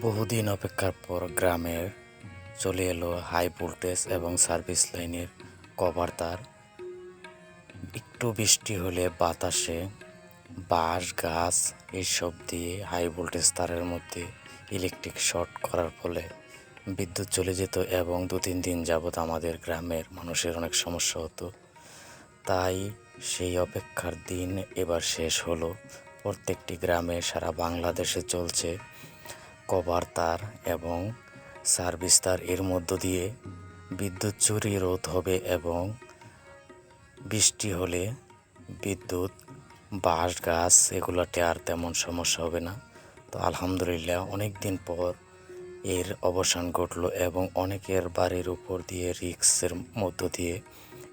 বহুদিন অপেক্ষার পর গ্রামের চলে এলো হাই ভোল্টেজ এবং সার্ভিস লাইনের কভার তার। একটু বৃষ্টি হলে বাতাসে বাঁশ, গাছ এইসব দিয়ে হাই ভোল্টেজ তারের মধ্যে ইলেকট্রিক শর্ট করার ফলে বিদ্যুৎ চলে যেত এবং দু তিন দিন যাবৎ আমাদের গ্রামের মানুষের অনেক সমস্যা হতো। তাই সেই অপেক্ষার দিন এবার শেষ হলো। প্রত্যেকটি গ্রামে সারা বাংলাদেশে চলছে কভার তার এবং সার্ভিস তার এর মধ্য দিয়ে বিদ্যুৎ চুরি রোধ হবে এবং বৃষ্টি হলে বিদ্যুৎ, বাঁশ, গাছ এগুলোতে আর তেমন সমস্যা হবে না। তো আলহামদুলিল্লাহ অনেক দিন পর এর অবসান ঘটলো এবং অনেকের বাড়ির উপর দিয়ে রিক্সের মধ্য দিয়ে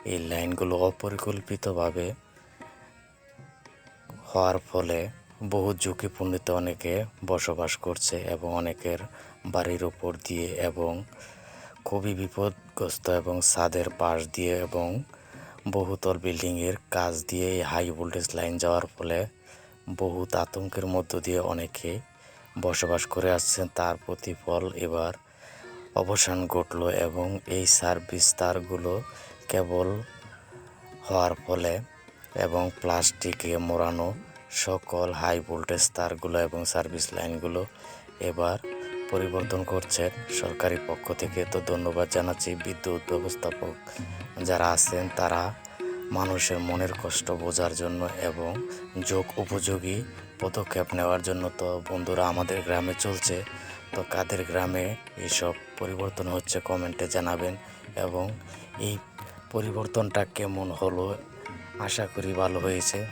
এই লাইনগুলো অপরিকল্পিতভাবে হওয়ার ফলে বহু ঝুঁকিপূর্ণতে অনেকে বসবাস করছে এবং অনেকের বাড়ির উপর দিয়ে এবং খুবই বিপদগ্রস্ত এবং ছাদের পাশ দিয়ে এবং বহুতল বিল্ডিংয়ের কাজ দিয়ে হাই ভোল্টেজ লাইন যাওয়ার ফলে বহুত আতঙ্কের মধ্য দিয়ে অনেকে বসবাস করে আসছেন। তার প্রতিফল এবার অবসান ঘটলো এবং এই সার্ভিস তারগুলো কেবল হওয়ার ফলে এবং প্লাস্টিকে মোড়ানো সকল হাই ভোল্টেজ তারগুলো এবং সার্ভিস লাইনগুলো এবার পরিবর্তন করছে সরকারি পক্ষ থেকে। তো ধন্যবাদ জানাচ্ছি বিদ্যুৎ ব্যবস্থাপক যারা আছেন, তারা মানুষের মনের কষ্ট বোঝার জন্য এবং যোগ উপযোগী পদক্ষেপ নেওয়ার জন্য। তো বন্ধুরা, আমাদের গ্রামে চলছে। তো কাদের গ্রামে এইসব পরিবর্তন হচ্ছে কমেন্টে জানাবেন এবং এই পরিবর্তনটা কেমন হলো আশা করি ভালো হয়েছে।